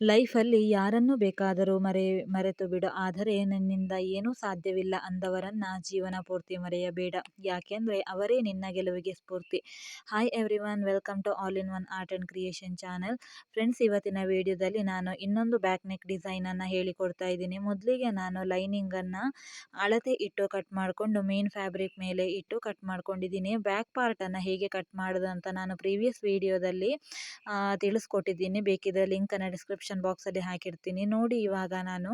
ಲೈಫಲ್ಲಿ ಯಾರನ್ನು ಬೇಕಾದರೂ ಮರೆ, ಮರೆತು ಬಿಡು. ಆದರೆ ನನ್ನಿಂದ ಏನೂ ಸಾಧ್ಯವಿಲ್ಲ ಅಂದವರನ್ನ ಜೀವನ ಪೂರ್ತಿ ಮರೆಯಬೇಡ. ಯಾಕೆಂದರೆ ಅವರೇ ನಿನ್ನ ಗೆಲುವಿಗೆ ಸ್ಫೂರ್ತಿ. Hi everyone welcome to all in one art and creation channel friends ಇವತ್ತಿನ ವಿಡಿಯೋದಲ್ಲಿ ನಾನು ಇನ್ನೊಂದು ಬ್ಯಾಕ್ ನೆಕ್ ಡಿಸೈನನ್ನು ಹೇಳಿಕೊಡ್ತಾ ಇದ್ದೀನಿ. ಮೊದಲಿಗೆ ನಾನು ಲೈನಿಂಗನ್ನು ಅಳತೆ ಇಟ್ಟು ಕಟ್ ಮಾಡಿಕೊಂಡು ಮೇನ್ ಫ್ಯಾಬ್ರಿಕ್ ಮೇಲೆ ಇಟ್ಟು ಕಟ್ ಮಾಡ್ಕೊಂಡಿದ್ದೀನಿ. ಬ್ಯಾಕ್ ಪಾರ್ಟನ್ನು ಹೇಗೆ ಕಟ್ ಮಾಡೋದು ಅಂತ ನಾನು ಪ್ರೀವಿಯಸ್ ವಿಡಿಯೋದಲ್ಲಿ ತಿಳಿಸ್ಕೊಟ್ಟಿದ್ದೀನಿ. ಬೇಕಿದ್ರೆ ಲಿಂಕನ್ನು ಡಿಸ್ಕ್ರಿಪ್ಷನ್ ಬಾಕ್ಸಲ್ಲಿ ಹಾಕಿರ್ತೀನಿ ನೋಡಿ ಇವಾಗ ನಾನು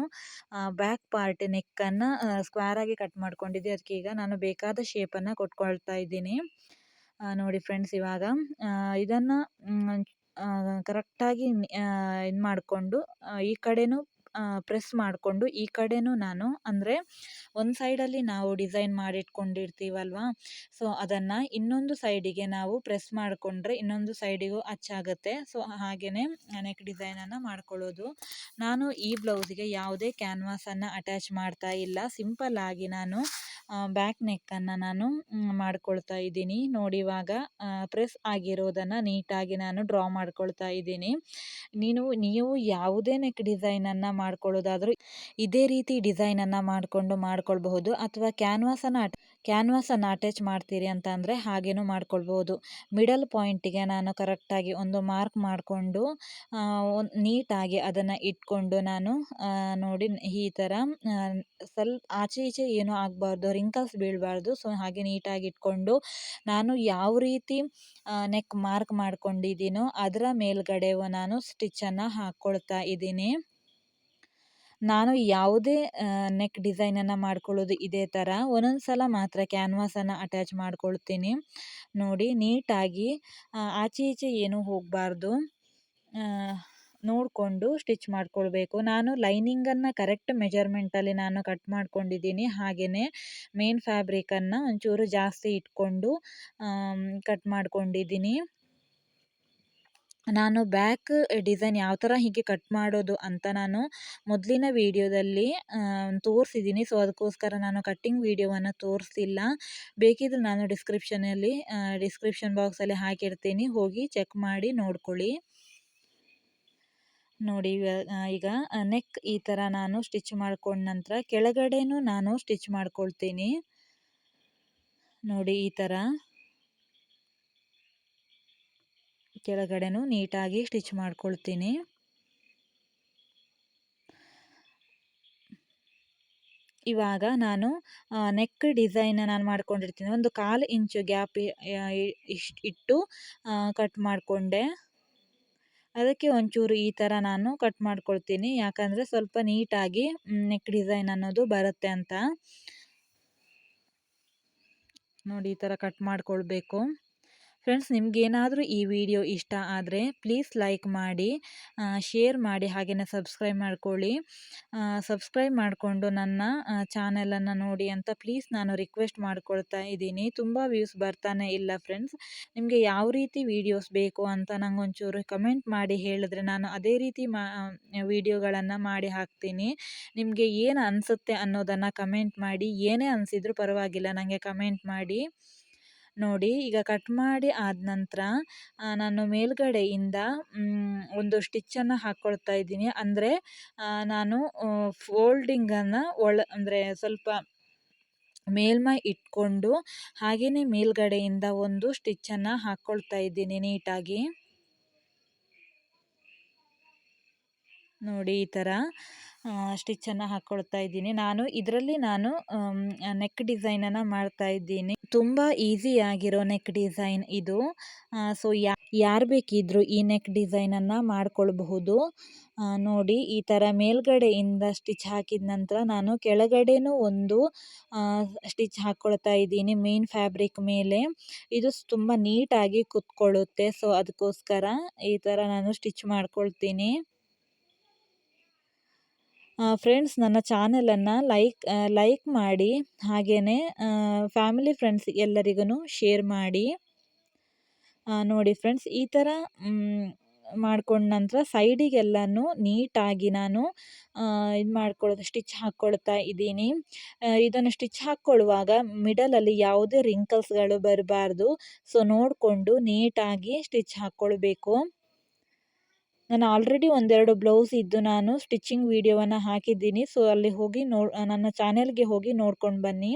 ಬ್ಯಾಕ್ ಪಾರ್ಟ್ ನೆಕ್ಕನ್ನು ಸ್ಕ್ವೇರಾಗಿ ಕಟ್ ಮಾಡ್ಕೊಂಡಿದ್ದೆ. ಅದಕ್ಕೆ ಈಗ ನಾನು ಬೇಕಾದ ಶೇಪನ್ನು ಕೊಟ್ಕೊಳ್ತಾ ಇದ್ದೀನಿ. ನೋಡಿ ಫ್ರೆಂಡ್ಸ್ ಇವಾಗ ಇದನ್ನು ಕರೆಕ್ಟಾಗಿ ಇದು ಮಾಡಿಕೊಂಡು ಈ ಕಡೆನೂ ಪ್ರೆಸ್ ಮಾಡಿಕೊಂಡು ಈ ಕಡೆಯೂ ನಾನು ಅಂದರೆ ಒಂದು ಸೈಡಲ್ಲಿ ನಾವು ಡಿಸೈನ್ ಮಾಡಿಟ್ಕೊಂಡಿರ್ತೀವಲ್ವ? ಸೊ, ಅದನ್ನು ಇನ್ನೊಂದು ಸೈಡಿಗೆ ನಾವು ಪ್ರೆಸ್ ಮಾಡಿಕೊಂಡ್ರೆ ಇನ್ನೊಂದು ಸೈಡಿಗೂ ಅಚ್ಚಾಗುತ್ತೆ. ಸೊ ಹಾಗೆಯೇ ನೆಕ್ ಡಿಸೈನನ್ನು ಮಾಡ್ಕೊಳ್ಳೋದು. ನಾನು ಈ ಬ್ಲೌಸಿಗೆ ಯಾವುದೇ ಕ್ಯಾನ್ವಾಸನ್ನು ಅಟ್ಯಾಚ್ ಮಾಡ್ತಾ ಇಲ್ಲ. ಸಿಂಪಲ್ಲಾಗಿ ನಾನು ಬ್ಯಾಕ್ ನೆಕ್ಕನ್ನು ನಾನು ಮಾಡ್ಕೊಳ್ತಾ ಇದ್ದೀನಿ. ನೋಡಿ ಇವಾಗ ಪ್ರೆಸ್ ಆಗಿರೋದನ್ನು ನೀಟಾಗಿ ನಾನು ಡ್ರಾ ಮಾಡ್ಕೊಳ್ತಾ ಇದ್ದೀನಿ. ನೀನು, ನೀವು ಯಾವುದೇ ನೆಕ್ ಡಿಸೈನನ್ನು ಮಾಡ್ಕೊಳ್ಳೋದಾದರೂ ಇದೇ ರೀತಿ ಡಿಸೈನನ್ನು ಮಾಡಿಕೊಂಡು ಮಾಡ್ಕೊಳ್ಬಹುದು. ಅಥವಾ ಕ್ಯಾನ್ವಾಸನ್ನು ಕ್ಯಾನ್ವಾಸನ್ನು ಅಟ್ಯಾಚ್ ಮಾಡ್ತೀರಿ ಅಂತ ಅಂದರೆ ಹಾಗೇನೂ ಮಾಡ್ಕೊಳ್ಬೋದು ಮಿಡಲ್ ಪಾಯಿಂಟಿಗೆ ನಾನು ಕರೆಕ್ಟಾಗಿ ಒಂದು ಮಾರ್ಕ್ ಮಾಡಿಕೊಂಡು ನೀಟಾಗಿ ಅದನ್ನು ಇಟ್ಕೊಂಡು ನಾನು ನೋಡಿ ಈ ಥರ ಸ್ವಲ್ಪ ಆಚೆ ಈಚೆ ಏನೂ ಆಗಬಾರ್ದು. ರಿಂಕಲ್ಸ್ ಬೀಳಬಾರ್ದು. ಸೊ ಹಾಗೆ ನೀಟಾಗಿ ಇಟ್ಕೊಂಡು ನಾನು ಯಾವ ರೀತಿ ನೆಕ್ ಮಾರ್ಕ್ ಮಾಡ್ಕೊಂಡಿದ್ದೀನೋ ಅದರ ಮೇಲ್ಗಡೆ ನಾನು ಸ್ಟಿಚ್ಚನ್ನು ಹಾಕ್ಕೊಳ್ತಾ ಇದ್ದೀನಿ. ನಾನು ಯಾವುದೇ ನೆಕ್ ಡಿಸೈನನ್ನು ಮಾಡ್ಕೊಳ್ಳೋದು ಇದೇ ಥರ ಒಂದೊಂದು ಸಲ ಮಾತ್ರ ಕ್ಯಾನ್ವಾಸನ್ನು ಅಟ್ಯಾಚ್ ಮಾಡ್ಕೊಳ್ತೀನಿ. ನೋಡಿ ನೀಟಾಗಿ ಆಚೆ ಈಚೆ ಏನೂ ಹೋಗಬಾರ್ದು. ನೋಡಿಕೊಂಡು ಸ್ಟಿಚ್ ಮಾಡಿಕೊಳ್ಬೇಕು. ನಾನು ಲೈನಿಂಗನ್ನು ಕರೆಕ್ಟ್ ಮೆಜರ್ಮೆಂಟಲ್ಲಿ ನಾನು ಕಟ್ ಮಾಡ್ಕೊಂಡಿದ್ದೀನಿ. ಹಾಗೆಯೇ ಮೇನ್ ಫ್ಯಾಬ್ರಿಕನ್ನು ಒಂಚೂರು ಜಾಸ್ತಿ ಇಟ್ಕೊಂಡು ಕಟ್ ಮಾಡ್ಕೊಂಡಿದ್ದೀನಿ. ನಾನು ಬ್ಯಾಕ್ ಡಿಸೈನ್ ಯಾವ ಥರ ಹೀಗೆ ಕಟ್ ಮಾಡೋದು ಅಂತ ನಾನು ಮೊದಲಿನ ವಿಡಿಯೋದಲ್ಲಿ ತೋರಿಸಿದ್ದೀನಿ. ಸೊ, ಅದಕ್ಕೋಸ್ಕರ ನಾನು ಕಟ್ಟಿಂಗ್ ವೀಡಿಯೋವನ್ನು ತೋರಿಸಿಲ್ಲ. ಬೇಕಿದ್ರೆ ನಾನು ಡಿಸ್ಕ್ರಿಪ್ಷನಲ್ಲಿ ಡಿಸ್ಕ್ರಿಪ್ಷನ್ ಬಾಕ್ಸಲ್ಲಿ ಹಾಕಿರ್ತೀನಿ. ಹೋಗಿ ಚೆಕ್ ಮಾಡಿ ನೋಡ್ಕೊಳ್ಳಿ. ನೋಡಿ ಈಗ ನೆಕ್ ಈ ಥರ ನಾನು ಸ್ಟಿಚ್ ಮಾಡ್ಕೊಂಡ ನಂತರ ಕೆಳಗಡೆನೂ ನಾನು ಸ್ಟಿಚ್ ಮಾಡ್ಕೊಳ್ತೀನಿ. ನೋಡಿ ಈ ಥರ ಕೆಳಗಡೆನೂ ನೀಟಾಗಿ ಸ್ಟಿಚ್ ಮಾಡ್ಕೊಳ್ತೀನಿ. ಇವಾಗ ನಾನು ನೆಕ್ ಡಿಸೈನ್ ನಾನು ಮಾಡ್ಕೊಂಡಿರ್ತೀನಿ. ಒಂದು ಕಾಲು ಇಂಚು ಗ್ಯಾಪ್ ಇಷ್ಟು ಇಟ್ಟು ಕಟ್ ಮಾಡಿಕೊಂಡೆ. ಅದಕ್ಕೆ ಒಂಚೂರು ಈ ಥರ ನಾನು ಕಟ್ ಮಾಡ್ಕೊಳ್ತೀನಿ. ಯಾಕಂದರೆ ಸ್ವಲ್ಪ ನೀಟಾಗಿ ನೆಕ್ ಡಿಸೈನ್ ಅನ್ನೋದು ಬರುತ್ತೆ ಅಂತ. ನೋಡಿ ಈ ಥರ ಕಟ್ ಮಾಡ್ಕೊಳ್ಬೇಕು. ಫ್ರೆಂಡ್ಸ್ ನಿಮಗೇನಾದರೂ ಈ ವಿಡಿಯೋ ಇಷ್ಟ ಆದರೆ ಪ್ಲೀಸ್ ಲೈಕ್ ಮಾಡಿ ಶೇರ್ ಮಾಡಿ ಹಾಗೆಯೇ ಸಬ್ಸ್ಕ್ರೈಬ್ ಮಾಡ್ಕೊಳ್ಳಿ. ಸಬ್ಸ್ಕ್ರೈಬ್ ಮಾಡಿಕೊಂಡು ನನ್ನ ಚಾನೆಲನ್ನು ನೋಡಿ ಅಂತ ಪ್ಲೀಸ್ ನಾನು ರಿಕ್ವೆಸ್ಟ್ ಮಾಡ್ಕೊಳ್ತಾ ಇದ್ದೀನಿ. ತುಂಬ ವ್ಯೂಸ್ ಬರ್ತಾನೆ ಇಲ್ಲ ಫ್ರೆಂಡ್ಸ್ ನಿಮಗೆ ಯಾವ ರೀತಿ ವೀಡಿಯೋಸ್ ಬೇಕು ಅಂತ ನಂಗೆ ಒಂಚೂರು ಕಮೆಂಟ್ ಮಾಡಿ ಹೇಳಿದ್ರೆ ನಾನು ಅದೇ ರೀತಿ ಮಾ ವೀಡಿಯೋಗಳನ್ನು ಮಾಡಿ ಹಾಕ್ತೀನಿ. ನಿಮಗೆ ಏನು ಅನಿಸುತ್ತೆ ಅನ್ನೋದನ್ನು ಕಮೆಂಟ್ ಮಾಡಿ, ಏನೇ ಅನಿಸಿದ್ರು ಪರವಾಗಿಲ್ಲ ನನಗೆ ಕಮೆಂಟ್ ಮಾಡಿ. ನೋಡಿ, ಈಗ ಕಟ್ ಮಾಡಿ ಆದ ನಂತರ ನಾನು ಮೇಲುಗಡೆಯಿಂದ ಒಂದು ಸ್ಟಿಚ್ಚನ್ನು ಹಾಕ್ಕೊಳ್ತಾ ಇದ್ದೀನಿ. ಅಂದರೆ ನಾನು ಫೋಲ್ಡಿಂಗನ್ನು ಒಳ, ಅಂದರೆ ಸ್ವಲ್ಪ ಮೇಲ್ಮೈ ಇಟ್ಕೊಂಡು ಹಾಗೆಯೇ ಮೇಲ್ಗಡೆಯಿಂದ ಒಂದು ಸ್ಟಿಚ್ಚನ್ನು ಹಾಕ್ಕೊಳ್ತಾ ಇದ್ದೀನಿ ನೀಟಾಗಿ. ನೋಡಿ, ಈ ಥರ ಸ್ಟಿಚ್ಚನ್ನು ಹಾಕ್ಕೊಳ್ತಾ ಇದ್ದೀನಿ. ನಾನು ಇದರಲ್ಲಿ ನಾನು ನೆಕ್ ಡಿಸೈನನ್ನು ಮಾಡ್ತಾ ಇದ್ದೀನಿ. ತುಂಬ ಈಸಿಯಾಗಿರೋ ನೆಕ್ ಡಿಸೈನ್ ಇದು. ಸೊ ಯಾ, ಯಾರು ಬೇಕಿದ್ದರೂ ಈ ನೆಕ್ ಡಿಸೈನನ್ನು ಮಾಡ್ಕೊಳ್ಬಹುದು. ನೋಡಿ, ಈ ಥರ ಮೇಲ್ಗಡೆಯಿಂದ ಸ್ಟಿಚ್ ಹಾಕಿದ ನಂತರ ನಾನು ಕೆಳಗಡೆನೂ ಒಂದು ಸ್ಟಿಚ್ ಹಾಕ್ಕೊಳ್ತಾ ಇದ್ದೀನಿ ಮೇನ್ ಫ್ಯಾಬ್ರಿಕ್ ಮೇಲೆ. ಇದು ತುಂಬ ನೀಟಾಗಿ ಕುತ್ಕೊಳ್ಳುತ್ತೆ. ಸೊ ಅದಕ್ಕೋಸ್ಕರ ಈ ಥರ ನಾನು ಸ್ಟಿಚ್ ಮಾಡ್ಕೊಳ್ತೀನಿ. ಫ್ರೆಂಡ್ಸ್ ನನ್ನ ಚಾನಲನ್ನು ಲೈಕ್ ಲೈಕ್ ಮಾಡಿ ಹಾಗೇ ಫ್ಯಾಮಿಲಿ ಫ್ರೆಂಡ್ಸ್ ಎಲ್ಲರಿಗೂ ಶೇರ್ ಮಾಡಿ. ನೋಡಿ ಫ್ರೆಂಡ್ಸ್ ಈ ಥರ ಮಾಡ್ಕೊಂಡ ನಂತರ ಸೈಡಿಗೆಲ್ಲನೂ ನೀಟಾಗಿ ನಾನು ಇದು ಮಾಡ್ಕೊಳ್ಳೋದು ಸ್ಟಿಚ್ ಹಾಕ್ಕೊಳ್ತಾ ಇದ್ದೀನಿ. ಇದನ್ನು ಸ್ಟಿಚ್ ಹಾಕ್ಕೊಳ್ಳುವಾಗ ಮಿಡಲಲ್ಲಿ ಯಾವುದೇ ರಿಂಕಲ್ಸ್ಗಳು ಬರಬಾರ್ದು. ಸೊ ನೋಡಿಕೊಂಡು ನೀಟಾಗಿ ಸ್ಟಿಚ್ ಹಾಕ್ಕೊಳ್ಬೇಕು ನಾನು ಆಲ್ರೆಡಿ ಒಂದೆರಡು ಬ್ಲೌಸ್ ಇದ್ದು ನಾನು ಸ್ಟಿಚಿಂಗ್ ವೀಡಿಯೋವನ್ನು ಹಾಕಿದ್ದೀನಿ. ಸೊ ಅಲ್ಲಿ ಹೋಗಿ ನೋ, ನನ್ನ ಚಾನೆಲ್ಗೆ ಹೋಗಿ ನೋಡ್ಕೊಂಡು ಬನ್ನಿ.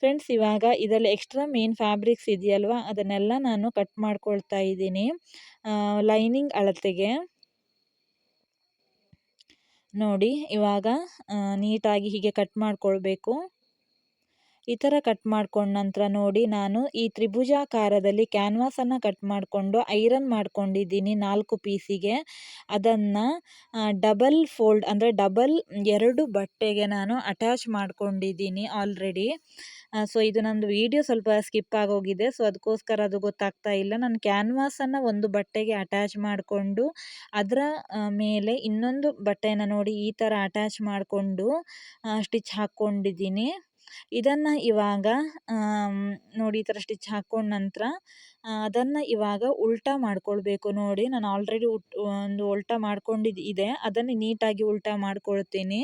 ಫ್ರೆಂಡ್ಸ್ ಇವಾಗ ಇದರಲ್ಲಿ ಎಕ್ಸ್ಟ್ರಾ ಮೇನ್ ಫ್ಯಾಬ್ರಿಕ್ಸ್ ಇದೆಯಲ್ವ? ಅದನ್ನೆಲ್ಲ ನಾನು ಕಟ್ ಮಾಡ್ಕೊಳ್ತಾ ಇದ್ದೀನಿ. ಲೈನಿಂಗ್ ಅಳತೆಗೆ. ನೋಡಿ, ಇವಾಗ ನೀಟಾಗಿ ಹೀಗೆ ಕಟ್ ಮಾಡ್ಕೊಳ್ಬೇಕು. ಈ ಥರ ಕಟ್ ಮಾಡ್ಕೊಂಡ ನಂತರ ನೋಡಿ ನಾನು ಈ ತ್ರಿಭುಜಾಕಾರದಲ್ಲಿ ಕ್ಯಾನ್ವಾಸನ್ನು ಕಟ್ ಮಾಡಿಕೊಂಡು ಐರನ್ ಮಾಡ್ಕೊಂಡಿದ್ದೀನಿ ನಾಲ್ಕು ಪೀಸಿಗೆ ಅದನ್ನು ಡಬಲ್ ಫೋಲ್ಡ್ ಅಂದರೆ ಡಬಲ್ ಎರಡು ಬಟ್ಟೆಗೆ ನಾನು ಅಟ್ಯಾಚ್ ಮಾಡ್ಕೊಂಡಿದ್ದೀನಿ ಆಲ್ರೆಡಿ ಸೊ ಇದು ನಂದು ವಿಡಿಯೋ ಸ್ವಲ್ಪ ಸ್ಕಿಪ್ ಆಗೋಗಿದೆ. ಸೊ ಅದಕ್ಕೋಸ್ಕರ ಅದು ಗೊತ್ತಾಗ್ತಾ ಇಲ್ಲ. ನಾನು ಕ್ಯಾನ್ವಾಸನ್ನು ಒಂದು ಬಟ್ಟೆಗೆ ಅಟ್ಯಾಚ್ ಮಾಡಿಕೊಂಡು ಅದರ ಮೇಲೆ ಇನ್ನೊಂದು ಬಟ್ಟೆನ ನೋಡಿ ಈ ಥರ ಅಟ್ಯಾಚ್ ಮಾಡಿಕೊಂಡು ಸ್ಟಿಚ್ ಹಾಕ್ಕೊಂಡಿದ್ದೀನಿ ಇದನ್ನು ಇವಾಗ ನೋಡಿ ಈ ಥರ ಸ್ಟಿಚ್ ಹಾಕ್ಕೊಂಡ ನಂತರ ಅದನ್ನು ಇವಾಗ ಉಲ್ಟಾ ಮಾಡಿಕೊಳ್ಬೇಕು ನೋಡಿ. ನಾನು ಆಲ್ರೆಡಿ ಉಟ್, ಒಂದು ಉಲ್ಟಾ ಮಾಡ್ಕೊಂಡಿದ್ದು ಇದೆ. ಅದನ್ನು ನೀಟಾಗಿ ಉಲ್ಟಾ ಮಾಡ್ಕೊಳ್ತೀನಿ.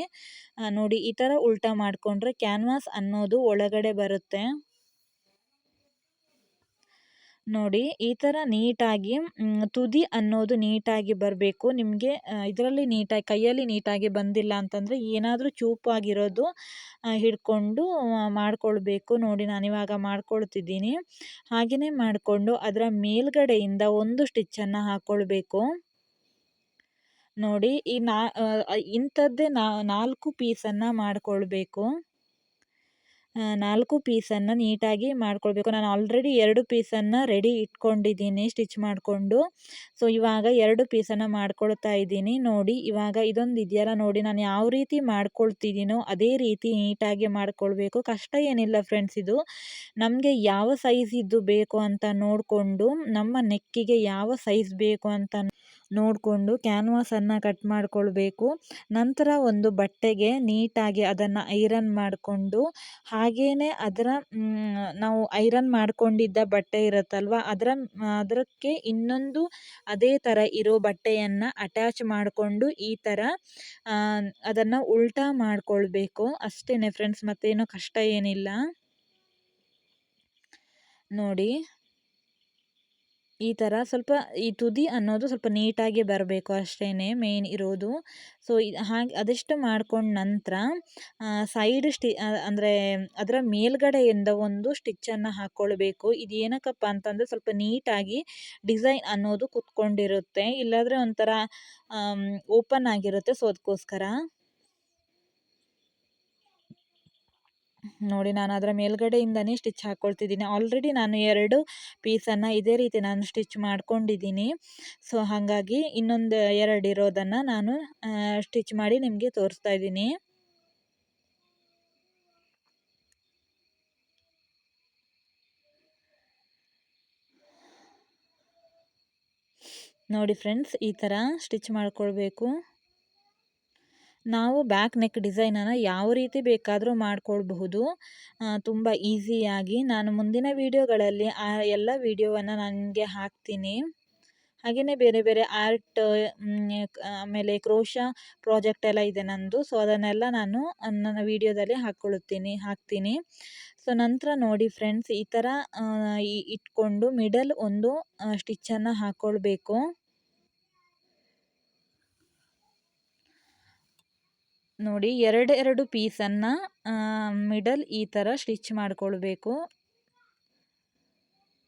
ನೋಡಿ ಈ ಥರ ಉಲ್ಟಾ ಮಾಡಿಕೊಂಡ್ರೆ ಕ್ಯಾನ್ವಾಸ್ ಅನ್ನೋದು ಒಳಗಡೆ ಬರುತ್ತೆ. ನೋಡಿ, ಈ ಥರ ನೀಟಾಗಿ ತುದಿ ಅನ್ನೋದು ನೀಟಾಗಿ ಬರಬೇಕು. ನಿಮಗೆ ಇದರಲ್ಲಿ ನೀಟಾಗಿ, ಕೈಯಲ್ಲಿ ನೀಟಾಗಿ ಬಂದಿಲ್ಲ ಅಂತಂದರೆ ಏನಾದರೂ ಚೂಪಾಗಿರೋದು ಹಿಡ್ಕೊಂಡು ಮಾಡಿಕೊಳ್ಬೇಕು. ನೋಡಿ, ನಾನು ಇವಾಗ ಮಾಡ್ಕೊಳ್ತಿದ್ದೀನಿ. ಹಾಗೆಯೇ ಮಾಡಿಕೊಂಡು ಅದರ ಮೇಲ್ಗಡೆಯಿಂದ ಒಂದು ಸ್ಟಿಚ್ಚನ್ನು ಹಾಕ್ಕೊಳ್ಬೇಕು ನೋಡಿ, ಈ ನಾ ಇಂಥದ್ದೇ ನಾಲ್ಕು ಪೀಸನ್ನು ಮಾಡಿಕೊಳ್ಬೇಕು. ನಾಲ್ಕು ಪೀಸನ್ನು ನೀಟಾಗಿ ಮಾಡ್ಕೊಳ್ಬೇಕು. ನಾನು ಆಲ್ರೆಡಿ ಎರಡು ಪೀಸನ್ನು ರೆಡಿ ಇಟ್ಕೊಂಡಿದ್ದೀನಿ ಸ್ಟಿಚ್ ಮಾಡಿಕೊಂಡು. ಸೊ ಇವಾಗ ಎರಡು ಪೀಸನ್ನು ಮಾಡ್ಕೊಳ್ತಾ ಇದ್ದೀನಿ. ನೋಡಿ, ಇವಾಗ ಇದೊಂದು ಇದೆಯಲ್ಲ, ನೋಡಿ, ನಾನು ಯಾವ ರೀತಿ ಮಾಡ್ಕೊಳ್ತಿದ್ದೀನೋ ಅದೇ ರೀತಿ ನೀಟಾಗಿ ಮಾಡ್ಕೊಳ್ಬೇಕು. ಕಷ್ಟ ಏನಿಲ್ಲ ಫ್ರೆಂಡ್ಸ್ ಇದು. ನಮಗೆ ಯಾವ ಸೈಜ್ ಇದ್ದು ಬೇಕು ಅಂತ ನೋಡಿಕೊಂಡು, ನಮ್ಮ ನೆಕ್ಕಿಗೆ ಯಾವ ಸೈಜ್ ಬೇಕು ಅಂತ ನೋಡಿಕೊಂಡು ಕ್ಯಾನ್ವಾಸನ್ನು ಕಟ್ ಮಾಡಿಕೊಳ್ಬೇಕು. ನಂತರ ಒಂದು ಬಟ್ಟೆಗೆ ನೀಟಾಗಿ ಅದನ್ನು ಐರನ್ ಮಾಡಿಕೊಂಡು ಹಾಗೆಯೇ ಅದರ ನಾವು ಐರನ್ ಮಾಡಿಕೊಂಡಿದ್ದ ಬಟ್ಟೆ ಇರುತ್ತಲ್ವ, ಅದರ, ಅದಕ್ಕೆ ಇನ್ನೊಂದು ಅದೇ ಥರ ಇರೋ ಬಟ್ಟೆಯನ್ನು ಅಟ್ಯಾಚ್ ಮಾಡಿಕೊಂಡು ಈ ಥರ ಅದನ್ನು ಉಲ್ಟಾ ಮಾಡಿಕೊಳ್ಬೇಕು. ಅಷ್ಟೇ ಫ್ರೆಂಡ್ಸ್ ಮತ್ತೇನು ಕಷ್ಟ ಏನಿಲ್ಲ. ನೋಡಿ. ಈ ಥರ ಸ್ವಲ್ಪ ಈ ತುದಿ ಅನ್ನೋದು ಸ್ವಲ್ಪ ನೀಟಾಗಿ ಬರಬೇಕು ಅಷ್ಟೇ ಮೇನ್ ಇರೋದು. ಸೊ ಹಾಗೆ ಅದೆಷ್ಟು ಮಾಡ್ಕೊಂಡ ನಂತರ ಸೈಡ್ ಸ್ಟಿ ಅಂದರೆ ಅದರ ಮೇಲ್ಗಡೆಯಿಂದ ಒಂದು ಸ್ಟಿಚ್ಚನ್ನು ಹಾಕ್ಕೊಳ್ಬೇಕು ಇದು ಏನಕ್ಕಪ್ಪ ಅಂತಂದರೆ ಸ್ವಲ್ಪ ನೀಟಾಗಿ ಡಿಸೈನ್ ಅನ್ನೋದು ಕುತ್ಕೊಂಡಿರುತ್ತೆ. ಇಲ್ಲಾಂದರೆ ಒಂಥರ ಓಪನ್ ಆಗಿರುತ್ತೆ. ಸೊ, ಅದಕ್ಕೋಸ್ಕರ. ನೋಡಿ ನಾನು ಅದರ ಮೇಲ್ಗಡೆಯಿಂದನೇ ಸ್ಟಿಚ್ ಹಾಕ್ಕೊಳ್ತಿದ್ದೀನಿ ಆಲ್ರೆಡಿ ನಾನು ಎರಡು ಪೀಸನ್ನು ಇದೇ ರೀತಿ ನಾನು ಸ್ಟಿಚ್ ಮಾಡ್ಕೊಂಡಿದ್ದೀನಿ. ಸೊ ಹಾಗಾಗಿ ಇನ್ನೊಂದು ಎರಡು ಇರೋದನ್ನು ನಾನು ಸ್ಟಿಚ್ ಮಾಡಿ ನಿಮಗೆ ತೋರಿಸ್ತಾ ಇದ್ದೀನಿ. ನೋಡಿ ಫ್ರೆಂಡ್ಸ್ ಈ ಥರ ಸ್ಟಿಚ್ ಮಾಡ್ಕೊಳ್ಬೇಕು. ನಾವು ಬ್ಯಾಕ್ ನೆಕ್ ಡಿಸೈನನ್ನು ಯಾವ ರೀತಿ ಬೇಕಾದರೂ ಮಾಡಿಕೊಳ್ಬಹುದು. ತುಂಬ ಈಸಿಯಾಗಿ ನಾನು ಮುಂದಿನ ವೀಡಿಯೋಗಳಲ್ಲಿ ಆ ಎಲ್ಲ ವೀಡಿಯೋವನ್ನು ನನಗೆ ಹಾಕ್ತೀನಿ. ಹಾಗೆಯೇ ಬೇರೆ ಬೇರೆ ಆರ್ಟ್ ಆಮೇಲೆ ಕ್ರೋಶ ಪ್ರಾಜೆಕ್ಟ್ ಎಲ್ಲ ಇದೆ ನನ್ನದು ಸೊ ಅದನ್ನೆಲ್ಲ ನಾನು ನನ್ನ ವೀಡಿಯೋದಲ್ಲಿ ಹಾಕ್ಕೊಳ್ಳುತ್ತೀನಿ ಹಾಕ್ತೀನಿ. ಸೊ ನಂತರ ನೋಡಿ ಫ್ರೆಂಡ್ಸ್ ಈ ಥರ ಇಟ್ಕೊಂಡು ಮಿಡಲ್ ಒಂದು ಸ್ಟಿಚ್ಚನ್ನು ಹಾಕ್ಕೊಳ್ಬೇಕು ನೋಡಿ, ಎರಡೆರಡು ಪೀಸನ್ನು ಮಿಡಲ್ ಈ ಥರ ಸ್ಟಿಚ್ ಮಾಡಿಕೊಳ್ಬೇಕು.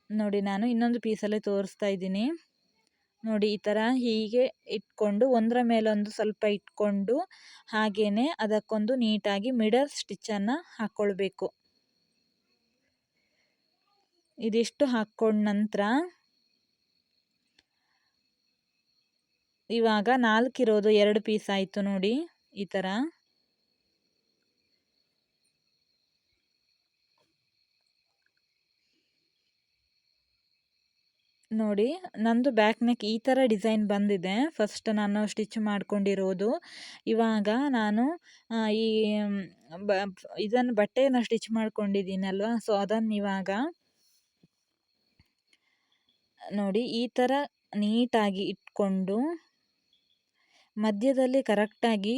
ನೋಡಿ, ನಾನು ಇನ್ನೊಂದು ಪೀಸಲ್ಲೇ ತೋರಿಸ್ತಾ ಇದ್ದೀನಿ. ನೋಡಿ, ಈ ಥರ ಹೀಗೆ ಇಟ್ಕೊಂಡು, ಒಂದರ ಮೇಲೊಂದು ಸ್ವಲ್ಪ ಇಟ್ಕೊಂಡು ಹಾಗೇ ಅದಕ್ಕೊಂದು ನೀಟಾಗಿ ಮಿಡಲ್ ಸ್ಟಿಚ್ಚನ್ನು ಹಾಕ್ಕೊಳ್ಬೇಕು ಇದಿಷ್ಟು ಹಾಕ್ಕೊಂಡ ನಂತರ, ಇವಾಗ ನಾಲ್ಕಿರೋದು ಎರಡು ಪೀಸ್ ಆಯಿತು ನೋಡಿ. ಈ ಥರ. ನೋಡಿ, ನಂದು ಬ್ಯಾಕ್ ನೆಕ್ ಈ ಥರ ಡಿಸೈನ್ ಬಂದಿದೆ. ಫಸ್ಟ್ ನಾನು ಸ್ಟಿಚ್ ಮಾಡ್ಕೊಂಡಿರೋದು. ಇವಾಗ ನಾನು ಈ ಬ ಇದನ್ನು ಬಟ್ಟೆಯನ್ನು ಸ್ಟಿಚ್ ಮಾಡ್ಕೊಂಡಿದ್ದೀನಲ್ವ? ಸೊ ಅದನ್ನು ಇವಾಗ ನೋಡಿ, ಈ ಥರ ನೀಟಾಗಿ ಇಟ್ಕೊಂಡು ಮಧ್ಯದಲ್ಲಿ ಕರೆಕ್ಟಾಗಿ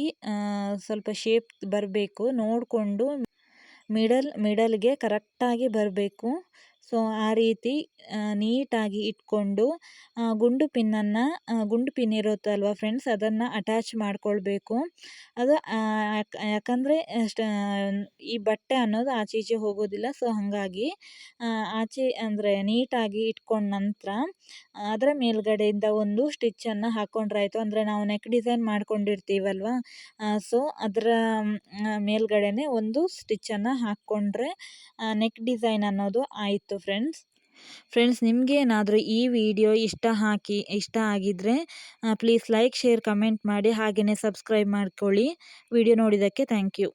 ಸ್ವಲ್ಪ ಶೇಪ್ ಬರಬೇಕು. ನೋಡಿಕೊಂಡು ಮಿಡಲ್ ಮಿಡಲ್ಗೆ ಕರೆಕ್ಟಾಗಿ ಬರಬೇಕು. ಸೊ, ಆ ರೀತಿ ನೀಟಾಗಿ ಇಟ್ಕೊಂಡು ಗುಂಡು ಪಿನ್ನನ್ನು ಗುಂಡು ಪಿನ್ ಇರುತ್ತಲ್ವ ಫ್ರೆಂಡ್ಸ್, ಅದನ್ನು ಅಟ್ಯಾಚ್ ಮಾಡಿಕೊಳ್ಬೇಕು. ಅದು ಯಾಕಂದರೆ ಈ ಬಟ್ಟೆ ಅನ್ನೋದು ಆಚೆ ಹೋಗೋದಿಲ್ಲ. ಸೊ, ಹಾಗಾಗಿ ಆಚೆ, ಅಂದರೆ ನೀಟಾಗಿ ಇಟ್ಕೊಂಡ ನಂತರ, ಅದರ ಮೇಲ್ಗಡೆಯಿಂದ ಒಂದು ಸ್ಟಿಚ್ಚನ್ನು ಹಾಕ್ಕೊಂಡ್ರೆ ಆಯಿತು ಅಂದರೆ ನಾವು ನೆಕ್ ಡಿಸೈನ್ ಮಾಡ್ಕೊಂಡಿರ್ತೀವಲ್ವ? ಸೊ, ಅದರ ಮೇಲ್ಗಡೆನೆ ಒಂದು ಸ್ಟಿಚ್ಚನ್ನು ಹಾಕ್ಕೊಂಡ್ರೆ ನೆಕ್ ಡಿಸೈನ್ ಅನ್ನೋದು ಆಯಿತು. ಫ್ರೆಂಡ್ಸ್ ಫ್ರೆಂಡ್ಸ್ ನಿಮಗೇನಾದರೂ ಈ ವಿಡಿಯೋ ಇಷ್ಟ ಹಾಕಿ, ಇಷ್ಟ ಆಗಿದ್ದರೆ ಪ್ಲೀಸ್ ಲೈಕ್ ಶೇರ್ ಕಮೆಂಟ್ ಮಾಡಿ ಹಾಗೆಯೇ ಸಬ್ಸ್ಕ್ರೈಬ್ ಮಾಡ್ಕೊಳ್ಳಿ. ವಿಡಿಯೋ ನೋಡಿದ್ದಕ್ಕೆ ಥ್ಯಾಂಕ್ ಯು